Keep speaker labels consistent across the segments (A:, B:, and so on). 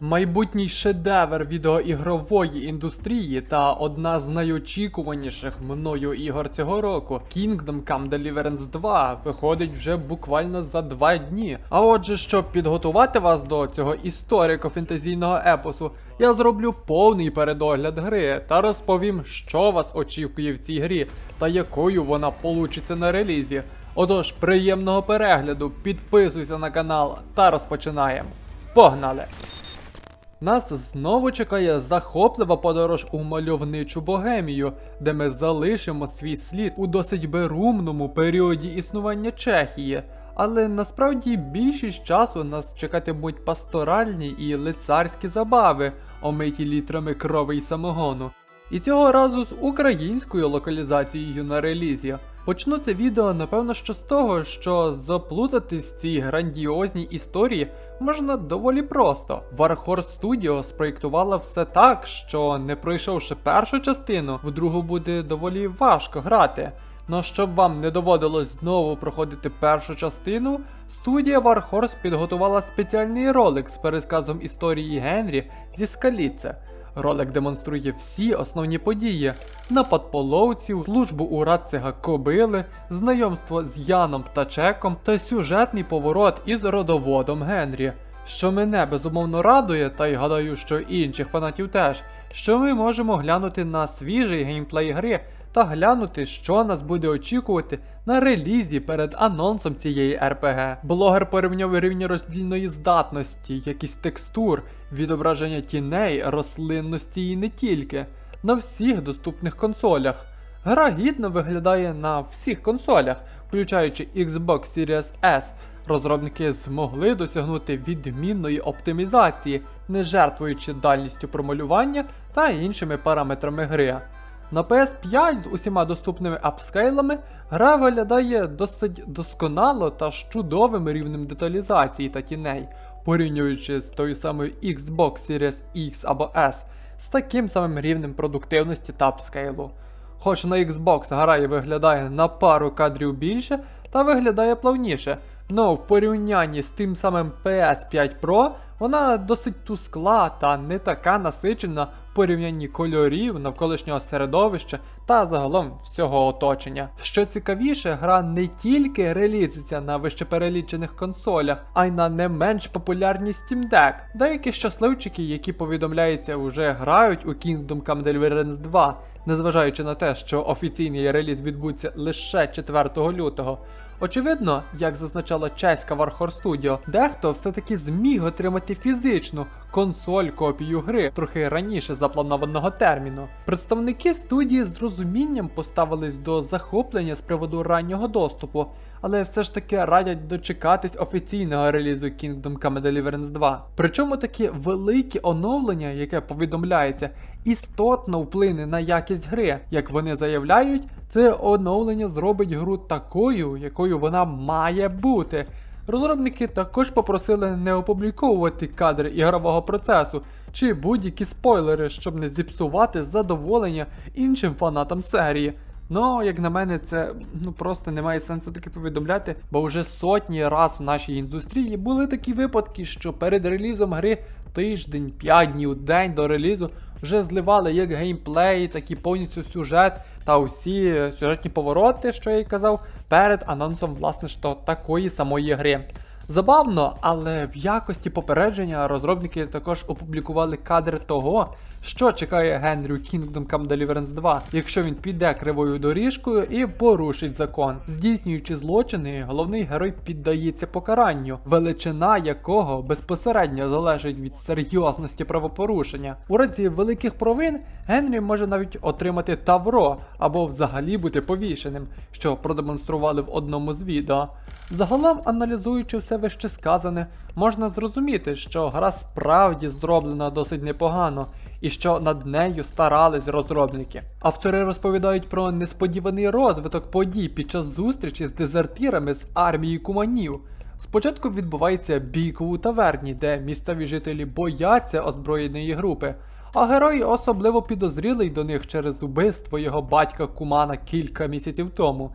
A: Майбутній шедевр відеоігрової індустрії та одна з найочікуваніших мною ігор цього року Kingdom Come Deliverance 2 виходить вже буквально за два дні. А отже, щоб підготувати вас до цього історико-фентезійного епосу, я зроблю повний передогляд гри та розповім, що вас очікує в цій грі та якою вона получиться на релізі. Отож, приємного перегляду, підписуйся на канал та розпочинаємо. Погнали! Нас знову чекає захоплива подорож у мальовничу богемію, де ми залишимо свій слід у досить берумному періоді існування Чехії. Але насправді більшість часу нас чекатимуть пасторальні і лицарські забави, омиті літрами крови й самогону. І цього разу з українською локалізацією на релізі. Почну це відео, напевно, що з того, що заплутатись в цій грандіозній історії можна доволі просто. Warhorse Studio спроєктувала все так, що не пройшовши першу частину, в другу буде доволі важко грати. Но щоб вам не доводилось знову проходити першу частину, студія Warhorse підготувала спеціальний ролик з пересказом історії Генрі зі Скаліце. Ролик демонструє всі основні події: напад половців, службу у радцега Кобили, знайомство з Яном Птачеком та сюжетний поворот із родоводом Генрі. Що мене безумовно радує, та й гадаю, що інших фанатів теж, що ми можемо глянути на свіжий геймплей гри та глянути, що нас буде очікувати на релізі перед анонсом цієї РПГ. Блогер порівняв рівні роздільної здатності, якість текстур, відображення тіней, рослинності і не тільки на всіх доступних консолях. Гра гідно виглядає на всіх консолях, включаючи Xbox Series S. Розробники змогли досягнути відмінної оптимізації, не жертвуючи дальністю промалювання та іншими параметрами гри. На PS5 з усіма доступними апскейлами гра виглядає досить досконало та з чудовим рівнем деталізації та тіней, порівнюючи з тою самою Xbox Series X або S з таким самим рівнем продуктивності та апскейлу. Хоч на Xbox гра і виглядає на пару кадрів більше та виглядає плавніше, но в порівнянні з тим самим PS5 Pro вона досить тускла та не така насичена порівнянні кольорів, навколишнього середовища та загалом всього оточення. Що цікавіше, гра не тільки релізиться на вищеперелічених консолях, а й на не менш популярні Steam Deck. Деякі щасливчики, які повідомляється, вже грають у Kingdom Come Deliverance 2, незважаючи на те, що офіційний реліз відбудеться лише 4 лютого. Очевидно, як зазначала чеська Warhorse Studio, дехто все-таки зміг отримати фізичну консоль копію гри трохи раніше запланованого терміну. Представники студії з розумінням поставились до захоплення з приводу раннього доступу, але все ж таки радять дочекатись офіційного релізу Kingdom Come Deliverance 2. Причому такі великі оновлення, яке повідомляється, істотно вплине на якість гри. Як вони заявляють, це оновлення зробить гру такою, якою вона має бути. Розробники також попросили не опубліковувати кадри ігрового процесу чи будь-які спойлери, щоб не зіпсувати задоволення іншим фанатам серії. Ну, як на мене, це ну просто немає сенсу таке повідомляти, бо вже сотні раз в нашій індустрії були такі випадки, що перед релізом гри тиждень, 5 днів, день до релізу вже зливали як геймплей, так і повністю сюжет та усі сюжетні повороти, що я й казав, перед анонсом власне що такої самої гри. Забавно, але в якості попередження розробники також опублікували кадри того, що чекає Генрю Kingdom Come Deliverance 2, якщо він піде кривою доріжкою і порушить закон. Здійснюючи злочини, головний герой піддається покаранню, величина якого безпосередньо залежить від серйозності правопорушення. У разі великих провин Генрі може навіть отримати тавро або взагалі бути повішеним, що продемонстрували в одному з відео. Загалом, аналізуючи все вище сказане, можна зрозуміти, що гра справді зроблена досить непогано, і що над нею старались розробники. Автори розповідають про несподіваний розвиток подій під час зустрічі з дезертирами з армії куманів. Спочатку відбувається бійка у таверні, де місцеві жителі бояться озброєної групи, а герой особливо підозрілий до них через убивство його батька Кумана кілька місяців тому.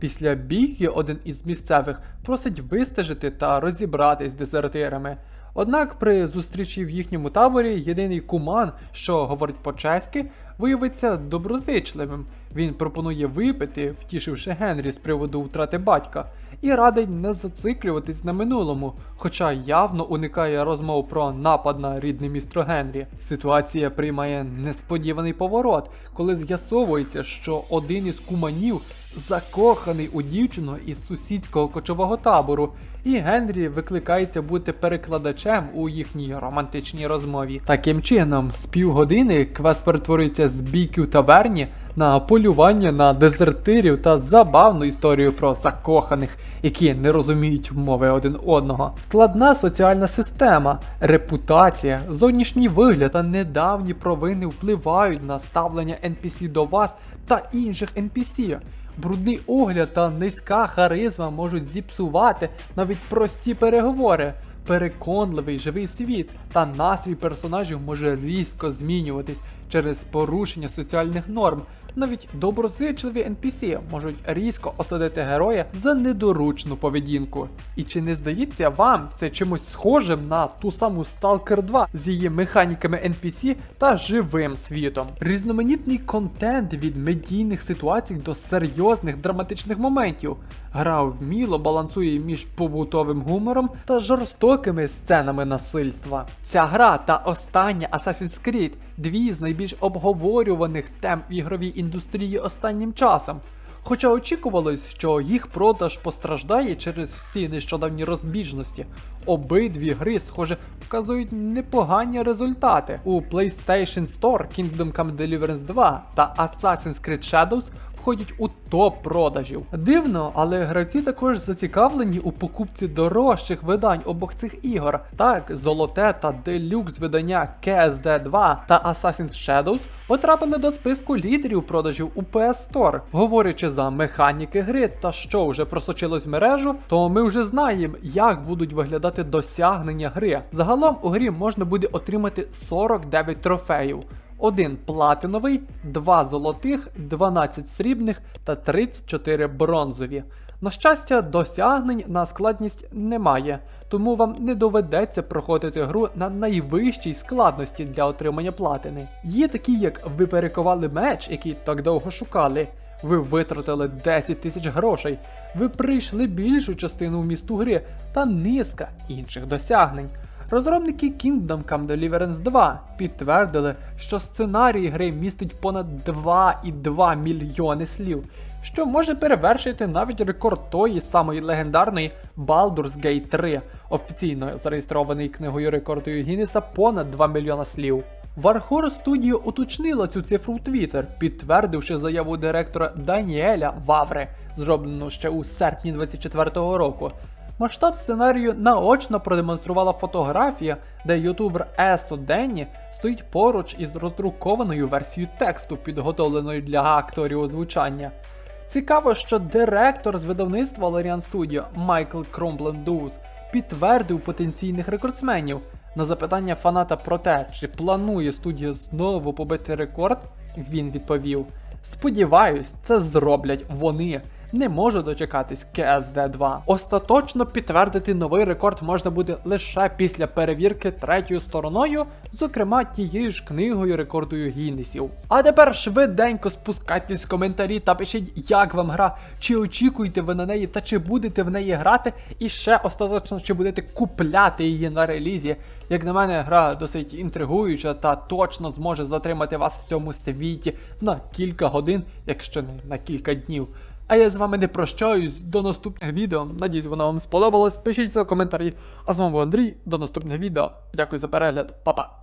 A: Після бійки один із місцевих просить вистежити та розібратись з дезертирами. Однак при зустрічі в їхньому таборі єдиний куман, що говорить по-чеськи, виявиться доброзичливим. Він пропонує випити, втішивши Генрі з приводу втрати батька, і радить не зациклюватись на минулому, хоча явно уникає розмов про напад на рідне місто Генрі. Ситуація приймає несподіваний поворот, коли з'ясовується, що один із куманів закоханий у дівчину із сусідського кочового табору, і Генрі викликається бути перекладачем у їхній романтичній розмові. Таким чином, з півгодини квест перетворюється з бійки в таверні на полювання на дезертирів та забавну історію про закоханих, які не розуміють мови один одного. Складна соціальна система, репутація, зовнішній вигляд та недавні провини впливають на ставлення NPC до вас та інших NPC. Брудний огляд та низька харизма можуть зіпсувати навіть прості переговори. Переконливий живий світ та настрій персонажів може різко змінюватись через порушення соціальних норм. Навіть доброзичливі NPC можуть різко осадити героя за недоручну поведінку. І чи не здається вам це чимось схожим на ту саму Stalker 2 з її механіками NPC та живим світом? Різноманітний контент від медійних ситуацій до серйозних драматичних моментів. Гра вміло балансує між побутовим гумором та жорстокими сценами насильства. Ця гра та остання Assassin's Creed дві з найбільш обговорюваних тем в ігровій індустрії останнім часом. Хоча очікувалось, що їх продаж постраждає через всі нещодавні розбіжності, обидві гри, схоже, показують непогані результати. У PlayStation Store Kingdom Come Deliverance 2 та Assassin's Creed Shadows входять у топ продажів. Дивно, але гравці також зацікавлені у покупці дорожчих видань обох цих ігор. Так, золоте та делюкс видання KSD 2 та Assassin's Shadows потрапили до списку лідерів продажів у PS Store. Говорячи за механіки гри та що вже просочилось в мережу, то ми вже знаємо, як будуть виглядати досягнення гри. Загалом у грі можна буде отримати 49 трофеїв. Один платиновий, два золотих, 12 срібних та 34 бронзові. На щастя, досягнень на складність немає, тому вам не доведеться проходити гру на найвищій складності для отримання платини. Є такі, як ви перековали меч, який так довго шукали. Ви витратили 10 тисяч грошей, ви прийшли більшу частину в місту гри та низка інших досягнень. Розробники Kingdom Come Deliverance 2 підтвердили, що сценарій гри містить понад 2,2 мільйони слів, що може перевершити навіть рекорд тої самої легендарної Baldur's Gate 3, офіційно зареєстрований книгою рекордою Гіннеса понад 2 мільйона слів. Warhol Studio уточнила цю цифру в Twitter, підтвердивши заяву директора Даніеля Ваври, зроблену ще у серпні 24-го року. Масштаб сценарію наочно продемонструвала фотографія, де ютубер Есо Денні стоїть поруч із роздрукованою версією тексту, підготовленою для акторів озвучання. Цікаво, що директор з видавництва Larian Studio Майкл Кромблендуз підтвердив потенційних рекордсменів. На запитання фаната про те, чи планує студія знову побити рекорд, він відповів: Сподіваюсь, це зроблять вони. Не можу дочекатись КСД 2. Остаточно підтвердити новий рекорд можна буде лише після перевірки третьою стороною, зокрема тією ж книгою рекордою Гіннесів. А тепер швиденько спускайтесь в коментарі та пишіть, як вам гра, чи очікуєте ви на неї, та чи будете в неї грати, і ще остаточно чи будете купляти її на релізі. Як на мене, гра досить інтригуюча та точно зможе затримати вас в цьому світі на кілька годин, якщо не на кілька днів. А я з вами не прощаюсь до наступних відео. Надіюсь, воно вам сподобалось. Пишіть це в коментарі. А з вами був Андрій. До наступних відео. Дякую за перегляд, Па-па.